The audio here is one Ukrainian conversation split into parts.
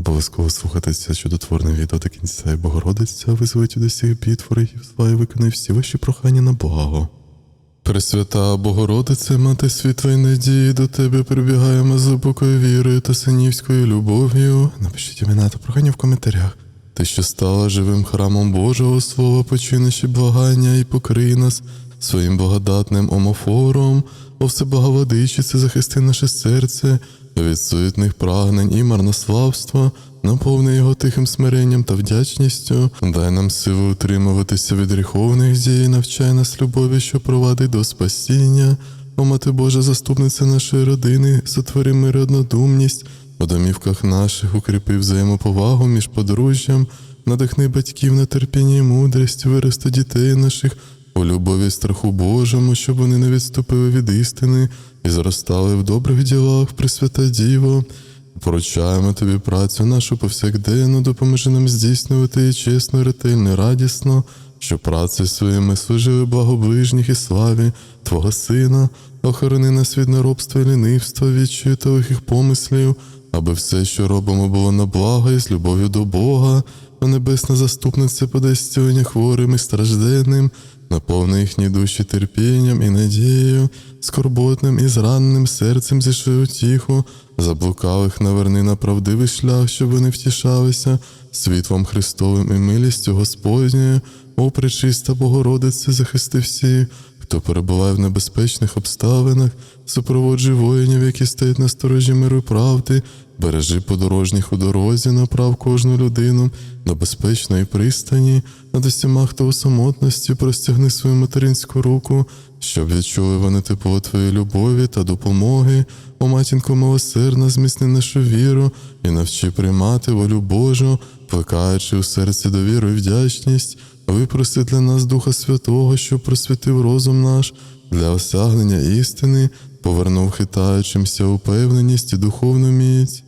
Обов'язково слухатися чудотворне відео до кінця і Богородиця визволить від усіх бід ворогів зла і виконає всі ваші прохання на благо. Пресвята Богородице, мати світла надії, до тебе прибігаємо з глибокою вірою та синівською любов'ю. Напишіть імена та прохання в коментарях. Ти, що стала живим храмом Божого Слова, почуй наші благання і покрий нас своїм благодатним омофором, о всеблаговодичице, захисти наше серце від суетних прагнень і марнославства, наповни його тихим смиренням та вдячністю, дай нам силу утримуватися від гріховних дій, навчай нас любові, що провадить до спасіння. О, Мати Божа, заступниця нашої родини, сотвори мир і однодумність, у домівках наших укріпи взаємоповагу між подружжям, надихни батьків на терпіння і мудрість, вирости дітей наших у любові страху Божому, щоб вони не відступили від істини і зростали в добрих ділах, Пресвята Діво. Поручаємо тобі працю нашу повсякденну, допоможи нам здійснювати її чесно, ретельно, радісно, щоб працею своїми служили благоближніх і славі Твого Сина, охорони нас від неробства і лінивства, відчаю та лихих помислів, аби все, що робимо, було на благо і з любов'ю до Бога, а небесна заступниця подай зцілення хворим і стражденним, наповни їхні душі терпінням і надією, скорботним і зраненим серцем зійшли утіху, заблукалих наверни на правдивий шлях, щоб вони втішалися. Світлом Христовим і милістю Господньою, о пречиста Богородице, захисти всіх, хто перебуває в небезпечних обставинах, супроводжуй воїнів, які стоять на сторожі миру і правди, бережи подорожніх у дорозі, направ кожну людину до безпечної пристані, над усіма, хто у самотності, простягни свою материнську руку, щоб відчули вони тепло твоєї любові та допомоги. О матінко милосердна, зміцни нашу віру і навчи приймати волю Божу, плекаючи у серці довіру і вдячність, випроси для нас Духа Святого, що просвітив розум наш для осягнення істини, повернув хитаючимся упевненість і духовну міць.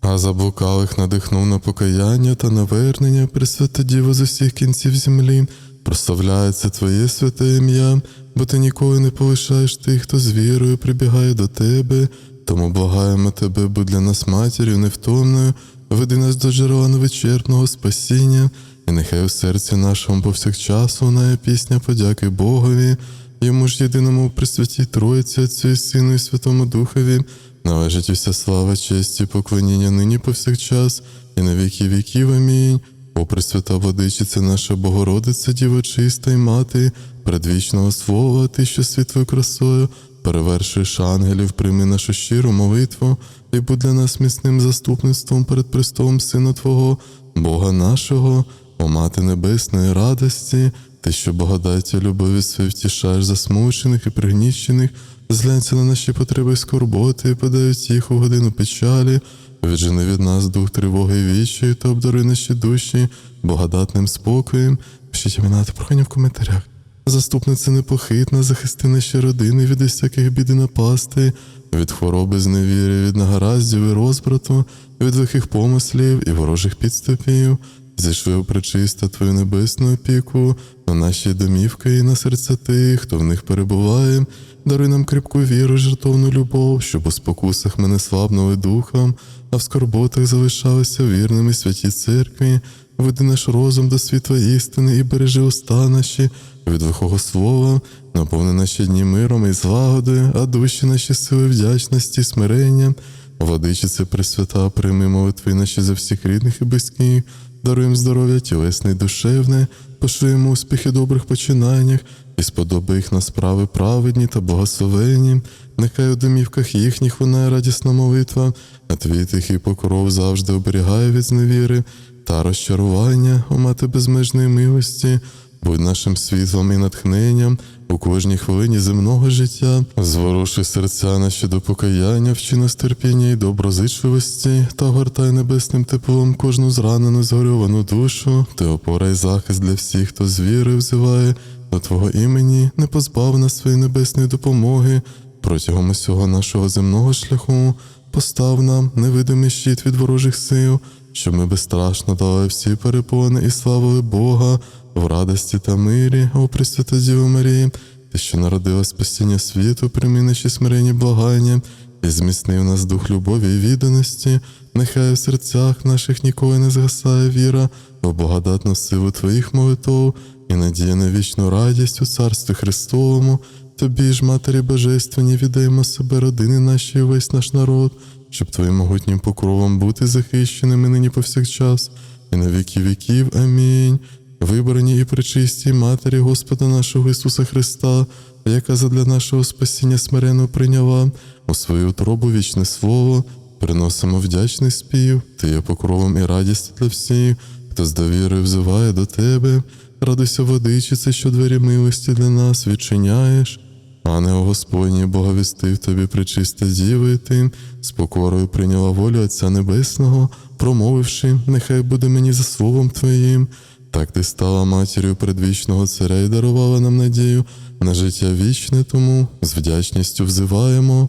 А заблукалих надихнув на покаяння та навернення, Пресвята Діво з усіх кінців землі, прославляється Твоє святе ім'я, бо ти ніколи не полишаєш тих, хто з вірою прибігає до тебе, тому благаємо тебе, будь для нас матір'ю невтомною, веди нас до джерела невичерпного спасіння, і нехай у серці нашому повсякчас лунає пісня подяки Богові, йому ж єдиному Пресвятій Троїці, Отцю і Сину і Святому Духові, належить уся слава, честь і поклоніння нині повсякчас, і на віки віків. Амінь. О Пресвята Владичиця наша Богородиця, Діва чиста й мати, предвічного Слова, ти, що світлою красою, перевершуєш ангелів, прийми нашу щиру молитву, і будь для нас міцним заступництвом перед престолом Сина Твого, Бога нашого, о Мати Небесної радості, ти, що благодаттю любові своєю втішаєш засмучених і пригніщених, зглянься на наші потреби і скорботи, і подають їх у годину печалі, віджени від нас дух тривоги і вічої та обдари наші душі благодатним спокоєм. Пишіть імена та прохання в коментарях. Заступниця непохитна, захисти наші родини від усяких бід і напасти, від хвороби зневіри, від нагараздів і розбрату, від лихих помислів і ворожих підступів. Зійшли у причиста Твою небесну опіку, на наші домівки і на серця тих, хто в них перебуває, даруй нам кріпку віру, жертовну любов, щоб у спокусах ми не слабнули духом, а в скорботах залишалися вірними святій церкві, веди наш розум до світла істини і бережи уста наші від лихого слова, наповни наші дні миром і злагодою, а душі наші сили вдячності, і смирення. Владичице Пресвята, прийми молитви наші за всіх рідних і близьких, даруємо здоров'я тілесне і душевне, пошуємо успіхи добрих починаннях і сподоби їх на справи праведні та благословенні. Нехай у домівках їхніх вона радісна молитва, а твій тихий покров завжди оберігає від зневіри та розчарування, о мати безмежної милості. Будь нашим світлом і натхненням у кожній хвилині земного життя, зворуши серця наші до покаяння, вчи нас і доброзичливості, та гортай небесним теплом кожну зранену згорьовану душу, ти опора й захист для всіх, хто з віри взиває до Твого імені, не позбав нас своєї небесної допомоги. Протягом усього нашого земного шляху, постав нам невидимий щит від ворожих сил, щоб ми безстрашно дали всі перепони і славили Бога в радості та мирі, о Пресвята Діво Марії, ти, що народила спасіння світу, прийми наші смиренні благання і зміцнив нас дух любові і відданості, нехай в серцях наших ніколи не згасає віра в благодатну силу Твоїх молитов і надія на вічну радість у Царстві Христовому. Тобі ж, Матері Божественні, віддаємо себе, родини наші і весь наш народ, щоб Твоїм могутнім покровом бути захищеними нині повсякчас, і на віки віків. Амінь. Вибрані і пречисті Матері Господа нашого Ісуса Христа, яка задля нашого спасіння смиренно прийняла у свою утробу вічне слово, приносимо вдячний спів, Ти є покровом і радістю для всіх, хто з довірою взиває до Тебе, радуйся водичице, що двері милості для нас відчиняєш. Ангел Господній боговістив тобі причиста діва, і ти з покорою прийняла волю Отця Небесного, промовивши, нехай буде мені за словом Твоїм. Так ти стала матір'ю предвічного царя і дарувала нам надію на життя вічне, тому з вдячністю взиваємо.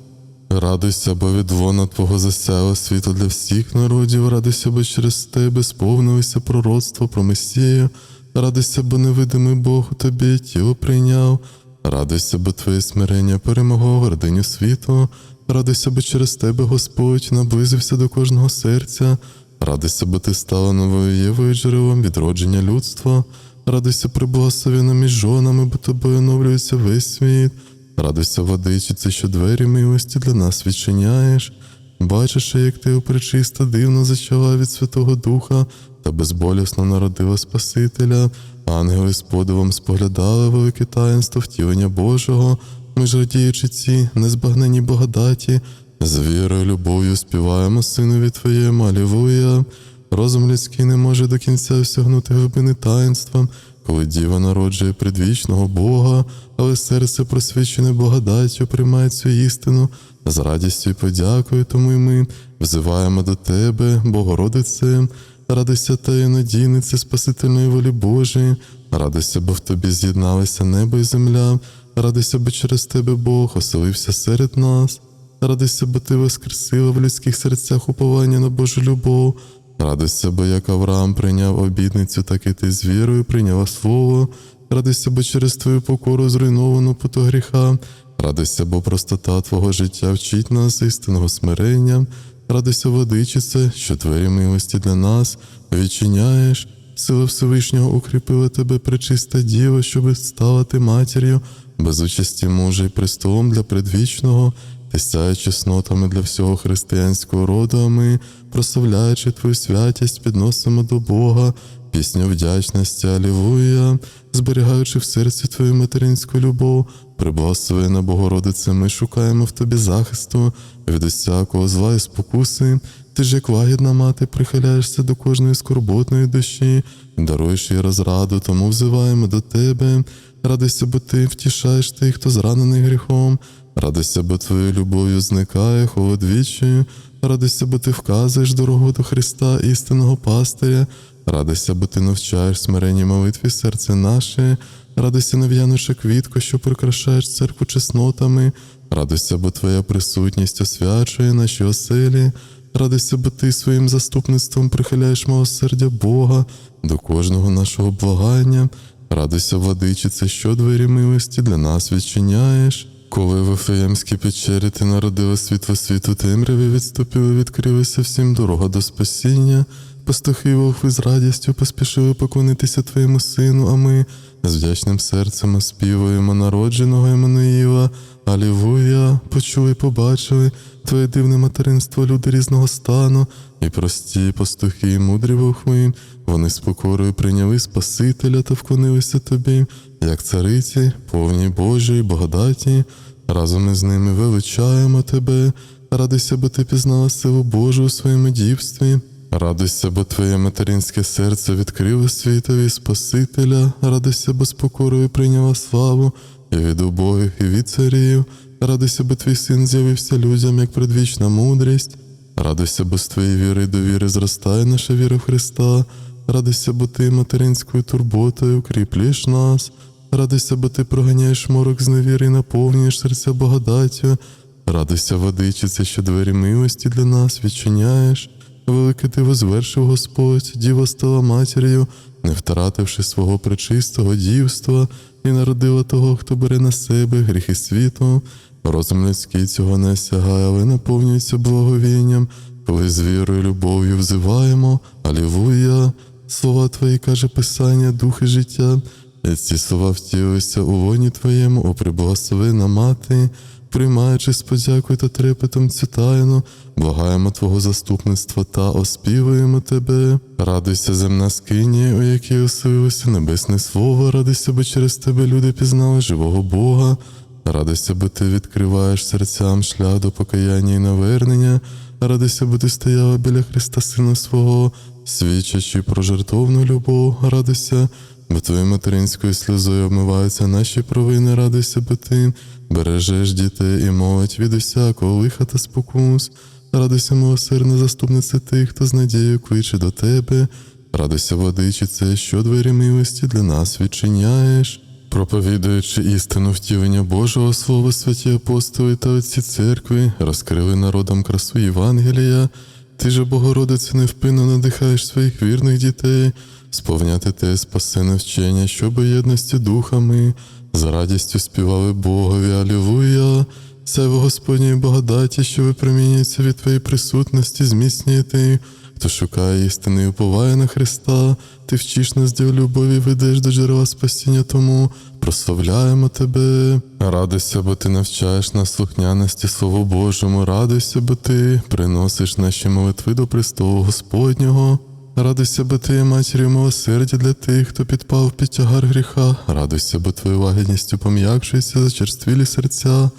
Радуйся, бо від вона Твого засяяло світло для всіх народів, радуйся, бо через тебе сповнилося пророцтво про Месію, радуйся, бо невидимий Бог тобі тіло прийняв, радуйся, бо Твоє смирення перемогло гординю світу, радуйся, бо через тебе Господь наблизився до кожного серця, радуйся, бо ти стала новою Євою джерелом відродження людства, радуйся, приблагословена між жонами, бо тобою оновлюється весь світ. Радуйся, водичице, що двері милості для нас відчиняєш. Бачиш, як ти опричиста дивно зачала від Святого Духа та безболісно народила Спасителя, ангели з подивом споглядали велике таїнство втілення Божого, ми ж радіючи ці незбагнені благодаті, з вірою, любов'ю співаємо Синові Твоєму, Алілуя. Розум людський не може до кінця осягнути глибини таїнства, коли діва народжує предвічного Бога, але серце просвічене благодаттю приймає цю істину з радістю і подякою, тому й ми взиваємо до Тебе, Богородице, радуйся та і надійнице Спасительної волі Божої, радуйся, бо в тобі з'єдналися небо і земля, радуйся, бо через тебе Бог оселився серед нас. Радуйся, бо ти воскресила в людських серцях уповання на Божу любов. Радуйся, бо як Авраам прийняв обідницю, так і ти з вірою прийняла слово. Радуйся, бо через твою покору зруйновано путу гріха. Радуйся, бо простота Твого життя вчить нас істинного смирення. Радуйся, водичице, що двері милості для нас відчиняєш. Сила Всевишнього укріпила тебе, пречиста діва, щоби стала ти матір'ю, без участі мужа і престолом для предвічного. Ти сяє чеснотами для всього християнського роду, а ми, прославляючи Твою святість, підносимо до Бога, пісню вдячності, Алілуя, зберігаючи в серці Твою материнську любов, приблагословена Богородице, ми шукаємо в Тобі захисту від усякого зла і спокуси. Ти ж, як лагідна мати, прихиляєшся до кожної скорботної душі, даруєш їй розраду, тому взиваємо до Тебе. Радуйся, бо ти втішаєш тих, хто зранений гріхом. Радуйся, бо твоєю любов'ю зникає холод вічою. Радуйся, бо ти вказуєш дорогу до Христа, істинного пастиря. Радуйся, бо ти навчаєш смиренні молитві серце наше. Радуйся, нев'януша квітко, що прикрашаєш церкву чеснотами. Радуйся, бо твоя присутність освячує наші оселі. Радуйся, бо ти своїм заступництвом прихиляєш милосердя Бога до кожного нашого благання. Радуйся, владичице, що двері милості для нас відчиняєш. Коли в Ефеємській печері ти народила світло світу темряві, відступили, відкрилися всім дорога до спасіння. Пастухи вовхви з радістю поспішили поклонитися Твоєму сину, а ми з вдячним серцем оспівуємо народженого Еммануїла. Алілуя, почули, побачили Твоє дивне материнство, люди різного стану, і прості пастухи, і мудрі вовхви. Вони з покорою прийняли Спасителя та вклонилися тобі, як цариці, повній Божої благодаті. Разом із ними величаємо тебе. Радуйся, бо ти пізнала силу Божу у своєму дівстві. Радуйся, бо твоє материнське серце відкрило світові Спасителя. Радуйся, бо з покорою прийняла славу і від убогих, і від царів. Радуйся, бо твій син з'явився людям, як предвічна мудрість. Радуйся, бо з твоєї віри й довіри зростає наша віра в Христа. Радуйся, бо ти материнською турботою укріплюєш нас. Радуйся, бо ти проганяєш морок з невіри і наповнюєш серця благодаттю. Радуйся, водичице, що двері милості для нас відчиняєш. Велике диво звершив Господь, діва стала матір'ю, не втративши свого пречистого дівства, і народила того, хто бере на себе гріхи світу. Розум людський цього не сягає, але наповнюється благовінням. коли з вірою любов'ю взиваємо, Алілуя, слова Твої, каже Писання, життя, і ці слова втілися у воні Твоєму, о приблагословена мати, приймаючи з подякою та трепетом цю тайну, благаємо Твого заступництва та оспівуємо Тебе. Радуйся, земна скині, у якій оселилося небесне слово, радуйся, бо через Тебе люди пізнали живого Бога. Радуйся, бо ти відкриваєш серцям шлях до покаяння і навернення. Радуйся, бо ти стояла біля Христа Сина свого, свідчачи про жертовну любов. Радуйся, бо твоєю материнською сльозою обмиваються наші провини. Радуйся, бо ти бережеш дітей і молодь від усякого лиха та спокус. Радуйся, милосердна заступниця тих, хто з надією кличе до тебе. Радуйся, владичице, що двері милості для нас відчиняєш. Проповідуючи істину втілення Божого Слова, святі апостоли та отці церкви, розкрили народам красу Євангелія. Ти же, Богородице, невпинно надихаєш своїх вірних дітей, сповняти те спасене вчення, щоб єдності духами, з радістю співали Богові, Алілуя. Сяйво Господньої благодаті, що випромінюється від Твоєї присутності, зміцнює тих, хто шукає істини і уповає на Христа, ти вчиш нас діл любові, ведеш до джерела спасіння, тому прославляємо тебе. Радуйся, бо ти навчаєш нас слухняності Слову Божому, радуйся, бо ти приносиш наші молитви до престолу Господнього. Радуйся, бо ти матір'ю милосердя для тих, хто підпав під тягар гріха. Радуйся, бо твоєю лагідністю пом'якшується зачерствілі серця.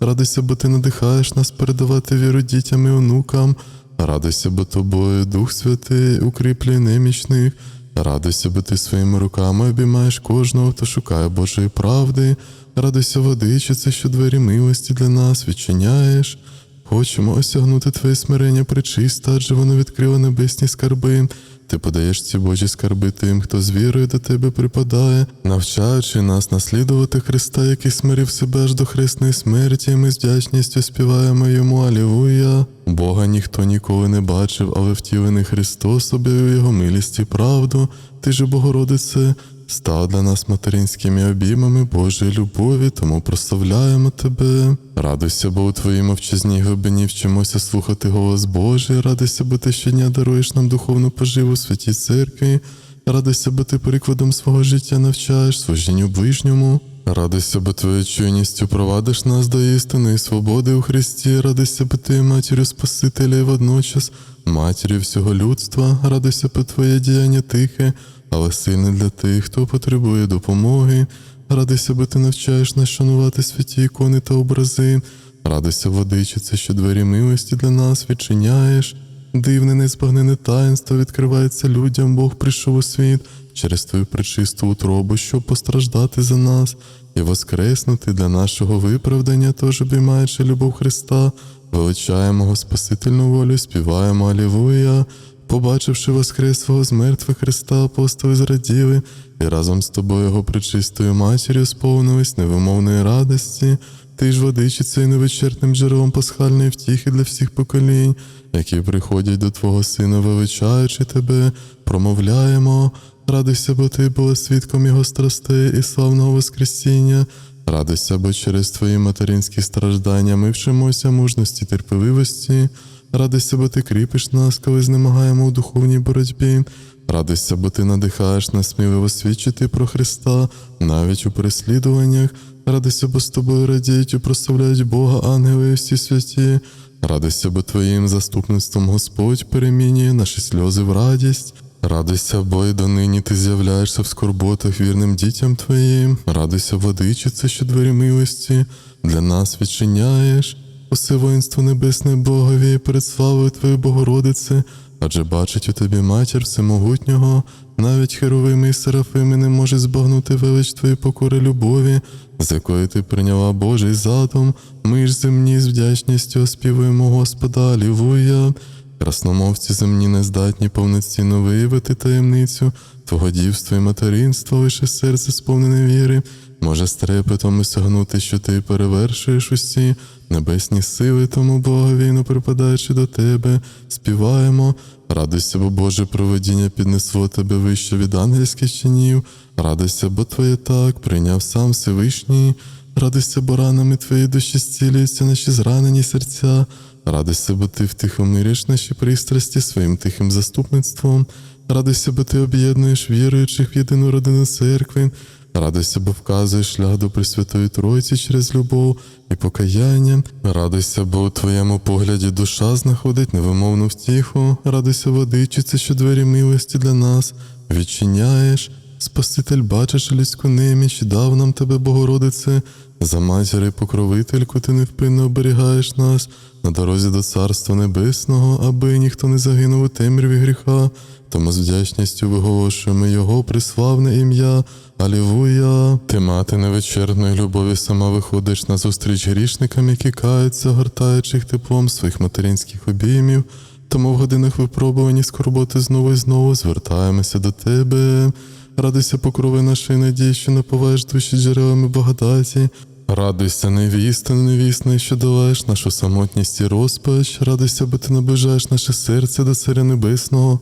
Радуйся, бо ти надихаєш нас передавати віру дітям і онукам. Радуйся, бо тобою Дух Святий укріплює немічних. Радуйся, бо ти своїми руками обіймаєш кожного, хто шукає Божої правди. Радуйся, водичице, що двері милості для нас відчиняєш. Хочемо осягнути Твоє смирення причиста, адже воно відкрило небесні скарби. Ти подаєш ці Божі скарби тим, хто з вірою до тебе припадає, навчаючи нас наслідувати Христа, який смирив себе аж до хресної смерті, і ми з вдячністю співаємо йому Алілуя. Бога ніхто ніколи не бачив, але втілений Христос об'явив його милість і правду. Ти же, Богородице, став для нас материнськими обіймами Божої любові, тому прославляємо тебе. Радуйся, бо у твоїй мовчазній глибині вчимося слухати голос Божий. Радуйся, бо ти щодня даруєш нам духовну поживу святій церкві. Радуйся, бо ти прикладом свого життя навчаєш служінню ближньому. Радуйся, бо твоєю чуйністю провадиш нас до істини і свободи у Христі. Радуйся, бо ти матір'ю Спасителя і водночас матір'ю всього людства. Радуйся, бо твоє діяння тихе, але сильне для тих, хто потребує допомоги. Радуйся, бо ти навчаєш нас шанувати святі ікони та образи. Радуйся, водичице, що двері милості для нас відчиняєш. Дивне, незбагнене таїнство відкривається людям, Бог прийшов у світ через твою пречисту утробу, щоб постраждати за нас і воскреснути для нашого виправдання, тож обіймаючи любов Христа, величаємо спасительну волю, співаємо Алілуя. Побачивши воскреслого з мертвих Христа, апостоли зраділи, і разом з тобою його пречистою матір'ю сповнились невимовної радості. Ти ж водичицею невичерпним джерелом пасхальної втіхи для всіх поколінь, які приходять до Твого Сина, величаючи тебе, промовляємо. Радуйся, бо ти була свідком Його страстей і славного Воскресіння. Радуйся, бо через Твої материнські страждання ми вчимося мужності терпеливості. Радуйся, бо ти кріпиш нас, коли знемагаємо у духовній боротьбі. Радуйся, бо ти надихаєш нас сміливо свідчити про Христа навіть у переслідуваннях. Радуйся, бо з тобою радіють і прославляють Бога, ангели і всі святі. Радуйся, бо Твоїм заступництвом Господь перемінює наші сльози в радість. Радуйся, бо й донині ти з'являєшся в скорботах вірним дітям Твоїм. Радуйся, водичице, що двері милості для нас відчиняєш. Усе воїнство небесне Богові перед славою Твоєї Богородице, адже бачить у тобі матір всемогутнього, навіть херовими і серафими не можуть збагнути велич Твої покори любові, з якої ти прийняла Божий задум, ми ж земні з вдячністю оспівуємо Господа, Алілуя. Красномовці земні не здатні повноцінно виявити таємницю. Твого дівства і материнства, лише серце сповнене віри, може з трепетом осягнути, що ти перевершуєш усі небесні сили, тому благовійно припадаючи до тебе, співаємо. Радуйся, бо Боже проведіння піднесло тебе вище від ангельських чинів. Радуйся, бо Твоє так прийняв сам Всевишній. Радуйся, бо ранами Твої душі зцілюються наші зранені серця. Радуйся, бо ти втихомириш наші пристрасті своїм тихим заступництвом. Радуйся, бо ти об'єднуєш віруючих в єдину родину церкви. Радуйся, бо вказуєш шлях до Пресвятої Тройці через любов і покаяння. Радуйся, бо у твоєму погляді душа знаходить невимовну втіху. Радуйся, водичице, що двері милості для нас відчиняєш. Спаситель, бачиш людську неміч, дав нам тебе, Богородице, за матір і покровительку ти невпинно оберігаєш нас на дорозі до Царства Небесного, аби ніхто не загинув у темряві гріха. Тому з вдячністю виголошуємо Його приславне ім'я. Алілуя! Ти, мати невичерпної любові, сама виходиш на зустріч грішникам, які каються, гортаючи їх теплом своїх материнських обіймів. Тому в годинах випробувані скорботи знову і знову звертаємося до тебе. Радуйся, покрови нашої надії, що напуваєш душі джерелами благодаті. Радуйся, невіста, невісна, що долаєш нашу самотність і розпач. Радуйся, бо ти наближаєш наше серце до Царя Небесного.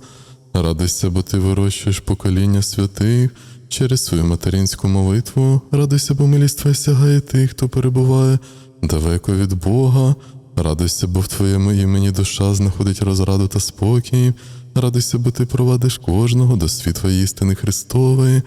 Радуйся, бо ти вирощуєш покоління святих через свою материнську молитву. Радуйся, бо милість твоя сягає тих, хто перебуває далеко від Бога. Радуйся, бо в твоєму імені душа знаходить розраду та спокій. Радуйся, бо ти провадиш кожного до світла істини Христової.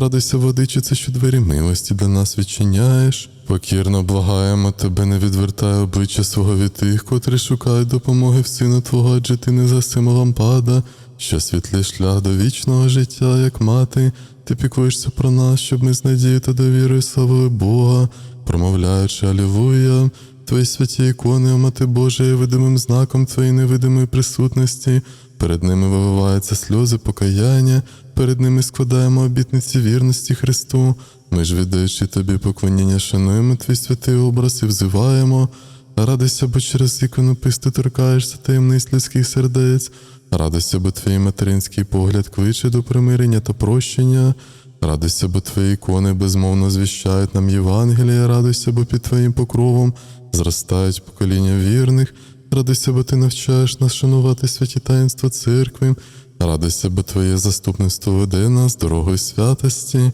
Радуйся, водичице, що двері милості для нас відчиняєш. Покірно благаємо тебе, не відвертай обличчя свого від тих, котрі шукають допомоги в сину Твого, адже ти не засима лампада, що світлий шлях до вічного життя, як мати. Ти піклуєшся про нас, щоб ми з надією та довірою славили Бога, промовляючи Алілуя. Твої святі ікони, Мати Божа, є видимим знаком Твоєї невидимої присутності. Перед ними виливаються сльози покаяння, перед ними складаємо обітниці вірності Христу. Ми ж, віддаючи тобі поклоніння, шануємо твій святий образ і взиваємо. Радуйся, бо через іконопис ти торкаєшся таємниць людських сердець. Радуйся, бо твій материнський погляд кличе до примирення та прощення. Радуйся, бо твої ікони безмовно звіщають нам Євангелія, радуйся, бо під твоїм покровом зростають покоління вірних. Радуйся, бо ти навчаєш нас шанувати святі таїнства церкви. Радуйся, бо твоє заступництво веде нас дорогою святості.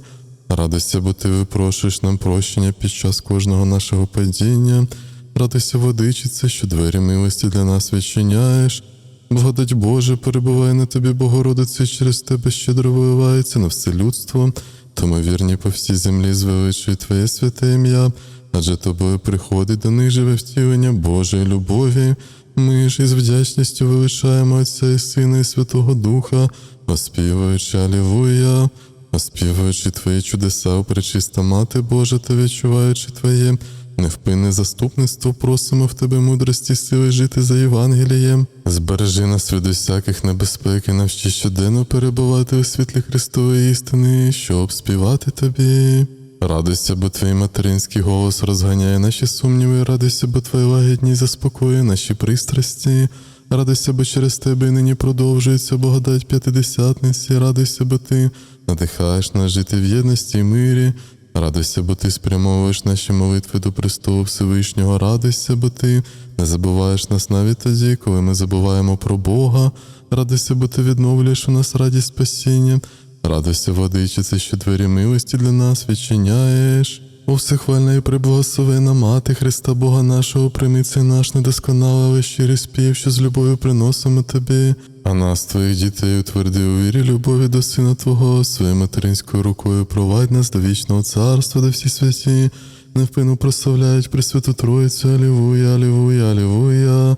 Радуйся, бо ти випрошуєш нам прощення під час кожного нашого падіння. Радуйся, водичице, що двері милості для нас відчиняєш. Благодать Боже, перебуває на тобі, Богородице, через тебе щедро виливається на все людство, тому вірні по всій землі звеличує Твоє святе ім'я, адже тобою приходить до них живе втілення Божої любові. Ми ж із вдячністю величаємо Отця і Сина і Святого Духа, оспівуючи Алілуя, оспівуючи Твої чудеса, пречиста Мати Божа та відчуваючи Твоє невпинне заступництво, просимо в Тебе мудрості, сили жити за Євангелієм. Збережи нас від усяких небезпек і навчи щоденно перебувати у світлі Христової істини, щоб співати Тобі. Радуйся, бо твій материнський голос розганяє наші сумніви, радуйся, бо твоя лагідність заспокоює наші пристрасті. Радуйся, бо через тебе нині продовжується благодать п'ятидесятниці, радуйся, бо ти надихаєш нас жити в єдності і мирі. Радуйся, бо ти спрямовуєш наші молитви до престолу Всевишнього. Радуйся, бо ти не забуваєш нас навіть тоді, коли ми забуваємо про Бога. Радуйся, бо ти відновлюєш у нас радість спасіння. Радуйся, водичице, що двері милості для нас відчиняєш. О, всехвальна і приблагословена мати Христа Бога нашого, прийми цей наш недосконалий, щирий спів, що з любов'ю приносимо тобі. А нас, твоїх дітей, утверди у вірі любові до Сина Твого, своєю материнською рукою провадь нас до вічного царства, де всі святі, невпину прославляють Пресвяту Троїцю, Алілуя, Алілуя, Алілуя.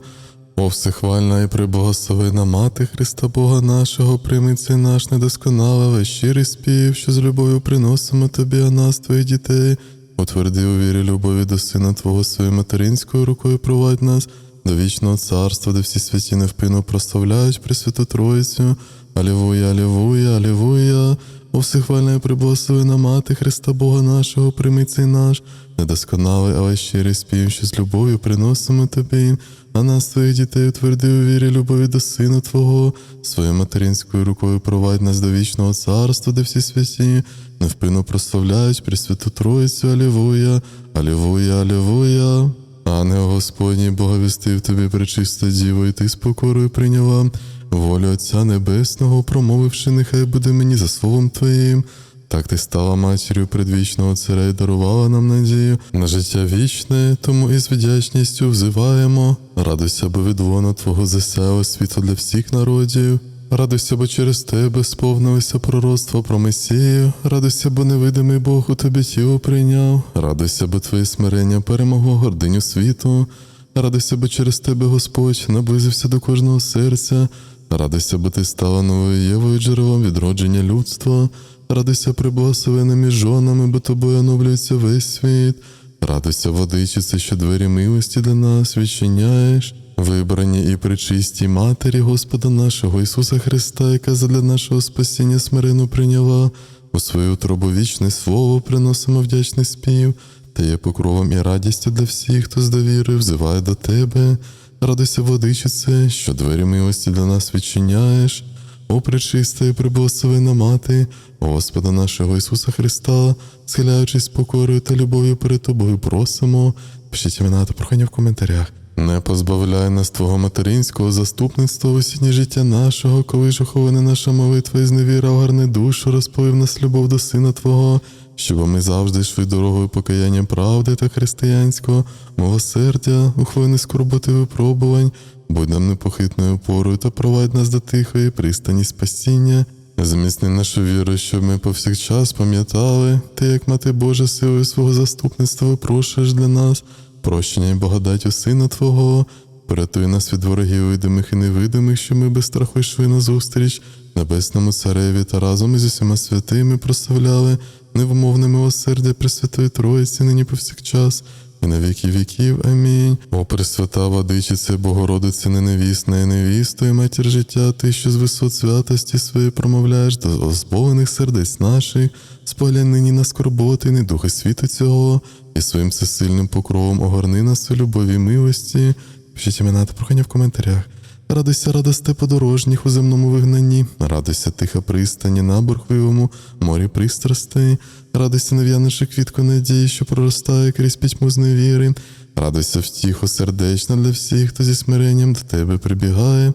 О, всехвальна і приблагословена мати Христа Бога нашого, прийми цей наш недосконалий, щирий спів, що з любов'ю приносимо тобі, а нас, твоїх дітей. Утверди у вірі любові до Сина Твого своєю материнською рукою провадь нас до вічного царства, де всі святі невпинно прославляють Пресвяту Троїцю. Алілуя, алілуя, алілуя. О, всехвальна приблагословена мати Христа Бога нашого, прийми цей наш, недосконалий, але щирий спів, що з любов'ю приносимо тобі, а нас, твоїх дітей, утверди у вірі любові до Сина Твого, своєю материнською рукою провадь нас до вічного царства, де всі святі, невпинно прославляють Пресвяту Троїцю, алілуя, алілуя, алілуя. Ангел Господній боговістив тобі пречиста діво, і ти з покорою прийняла волю Отця Небесного, промовивши, нехай буде мені за словом Твоїм. Так ти стала матір'ю предвічного царя і дарувала нам надію на життя вічне, тому із вдячністю взиваємо. Радуйся, бо від лона Твого засяяло світло для всіх народів. Радуйся, бо через тебе сповнилося пророцтво про Месію. Радуйся, бо невидимий Бог у тобі тіло прийняв. Радуйся, бо твоє смирення перемогло гординю світу. Радуйся, бо через тебе Господь наблизився до кожного серця. Радуйся, бо ти стала новою Євою джерелом відродження людства. Радуйся приблагословеним жонами, бо тобою оновлюється весь світ. Радуйся, водичице, що двері милості для нас відчиняєш. Вибрані і причистій Матері Господа нашого Ісуса Христа, яка задля нашого спасіння смиренно прийняла у свою утробу вічне слово, приносимо вдячний спів, та є покровом і радістю для всіх, хто з довіри взиває до тебе. Радуйся, водичице, що двері милості для нас відчиняєш. О, пречиста і приблагословена мати, Господа нашого Ісуса Христа, схиляючись покорою та любов'ю перед тобою, просимо. Пишіть імена та прохання в коментарях. Не позбавляй нас Твого материнського заступництва в осіннє життя нашого, коли ж охована наша молитва і зневіра гарне душу, розповів нас любов до Сина Твого, щоб ми завжди йшли дорогою покаяння правди та християнського, милосердя, ухвини скорботи випробувань, будь нам непохитною опорою та провадь нас до тихої пристані спасіння. Зміцни нашу віру, щоб ми повсякчас пам'ятали, ти, як мати Божа, силою свого заступництва випрошуєш для нас прощення і благодаттю Сина Твого, порятуй нас від ворогів видимих і невидимих, що ми без страху йшли на зустріч небесному цареві та разом із усіма святими прославляли невмовне милосердя Пресвятої Троїці, нині повсякчас. І на віки віків. Амінь. О, Пресвята Владичице, Богородице, неневісна і невістою, матір життя, ти, що з висот святості своєї промовляєш до озболених сердець наших, споглянь нині на скорботи, не духи світу цього, і своїм всесильним покровом огорни нас у любові і милості. Пишіть імена та прохання в коментарях. Радуйся, радосте подорожніх у земному вигнанні, радуйся тиха пристані на бурхливому морі пристрастей, радуйся нев'янича квітко надії, що проростає крізь пітьму зневіри, радуйся втіху сердечна для всіх, хто зі смиренням до тебе прибігає.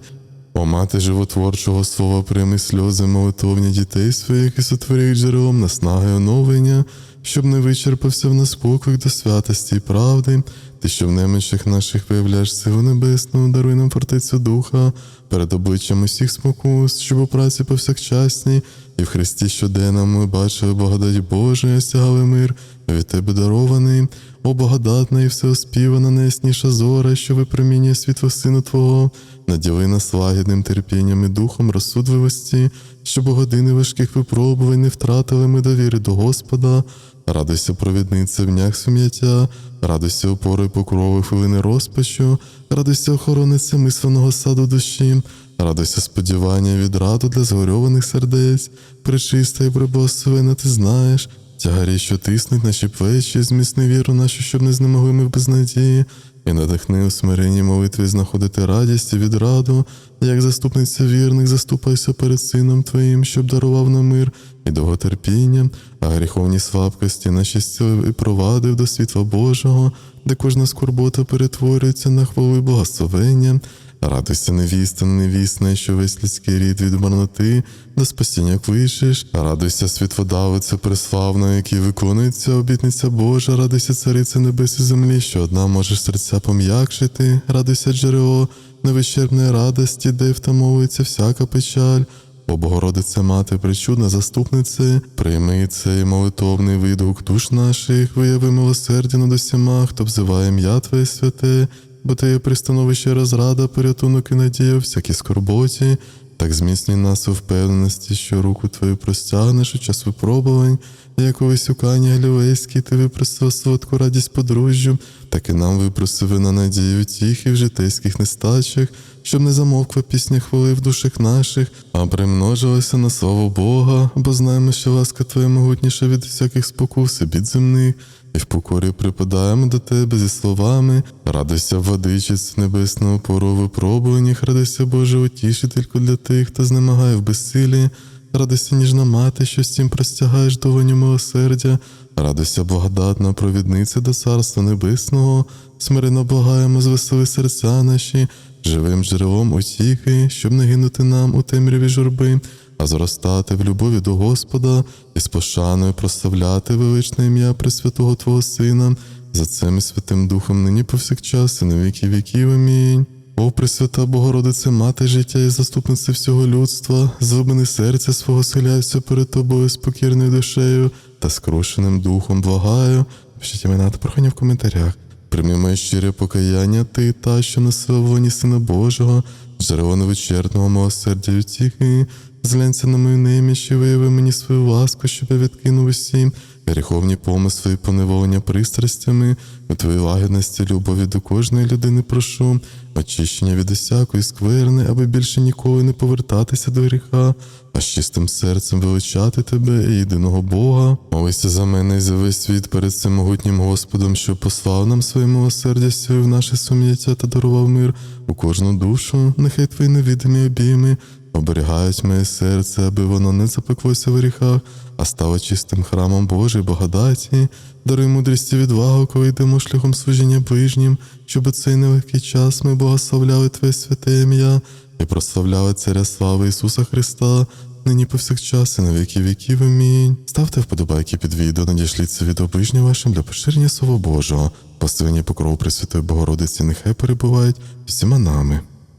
О мати животворчого слова, прийми сльози молитовні дітей своїх і сотвори джерелом наснаги оновлення, щоб не вичерпався в нас поклик до святості і правди, ти, що в немічах наших виявляєш силу небесну, даруй нам фортецю духа, перед обличчям усіх спокус, щоб у праці повсякчасній, і в Христі щоденно ми бачили благодать Божу, і осягали мир, від тебе дарований, о благодатна і всеоспівана, найясніша зора, що випромінює світло Сина Твого, наділи нас лагідним терпінням і духом розсудливості, щоб у години важких випробувань не втратили ми довіри до Господа. Радуйся, провідниця в нях сум'яття, радуйся опори покрови хвилини розпачу, радуйся охорониця мисленого саду душі, радуйся сподівання відраду для згорьованих сердець, причиста і прибосовина, ти знаєш, тягарі, що тиснуть наші плечі, зміцни віру нашу, щоб не знемогли ми в безнадії, і надихни у смиренній молитві знаходити радість і відраду, як заступниця вірних, заступайся перед Сином Твоїм, щоб дарував нам мир і довготерпіння, а гріховні слабкості наші зцілив і провадив до світла Божого, де кожна скорбота перетворюється на хвалу благословення. Радуйся, невіста, невісна, що весь людський рід від марноти до спасіння кличеш. Радуйся, світлодавиця преславна, який виконується обітниця Божа, радуйся, цариця небес і землі, що одна можеш серця пом'якшити, радуйся, джерело невищерпної радості, де втамовується всяка печаль. О Богородице мати, причудна заступнице, прийми цей молитовний видгук душ наших, вияви милосердя над усіма, хто взиває ім'я Твоє святе, бо Ти є пристановище розрада, порятунок і надія всякій скорботі, так зміцнюй нас у впевненості, що руку Твою простягнеш у час випробувань, як у висюканні галілейській ти випросив солодку радість подружжю, так і нам випросив на надію тіхи в житейських нестачах, щоб не замовкла пісня хвали в душах наших, а примножилася на славу Бога, бо знаємо, що ласка Твоя могутніша від всяких спокус і бід земних, і в покорі припадаємо до Тебе зі словами, радуйся, владичиць небесного пору випробуваннях, радуйся, Боже, утішительку для тих, хто знемагає в безсилі, радуйся, ніжна мати, що з цим простягаєш долоню милосердя, радуйся, благодатна провідниця до Царства Небесного, смиренно благаємо, звесели серця наші, живим джерелом утіхи, щоб не гинути нам у темряві журби, а зростати в любові до Господа і з пошаною прославляти величне ім'я Пресвятого Твого Сина, за цим Святим Духом нині повсякчас і на віки віків. Амінь. О, Пресвята Богородице, мати життя і заступниця всього людства, злобини серця свого селяюся перед тобою з покірною душею та скрушеним духом благаю. Пишіть імена та прохання в коментарях. Прийми моє щире покаяння, ти та, що носила в Сина Божого, джерело невичерпного милосердя і утіхи, зглянься на мою неміч і вияви мені свою ласку, щоб я відкинув усім. Гріховні помисли і поневолення пристрастями, у твоїй лагідності любові до кожної людини прошу, очищення від усякої скверни, аби більше ніколи не повертатися до гріха, а з чистим серцем величати тебе і єдиного Бога. Молися за мене і за весь світ перед цим могутнім Господом, що послав нам своє милосердя сьогодні в наше сум'яття та дарував мир у кожну душу, нехай твої невідомі обійми оберігають моє серце, аби воно не запеклося в гріхах, а стало чистим храмом Божої благодаті, даруй мудрість і відвагу, коли йдемо шляхом служіння ближнім, щоб у цей нелегкий час ми благословляли Твоє святе ім'я і прославляли Царя слави Ісуса Христа, нині повсякчас і на віки віків. Амінь. Ставте вподобайки під відео, надішліть це відео ближнім вашим для поширення Слова Божого, посилення покрову Пресвятої Богородиці, нехай перебувають всіма нами.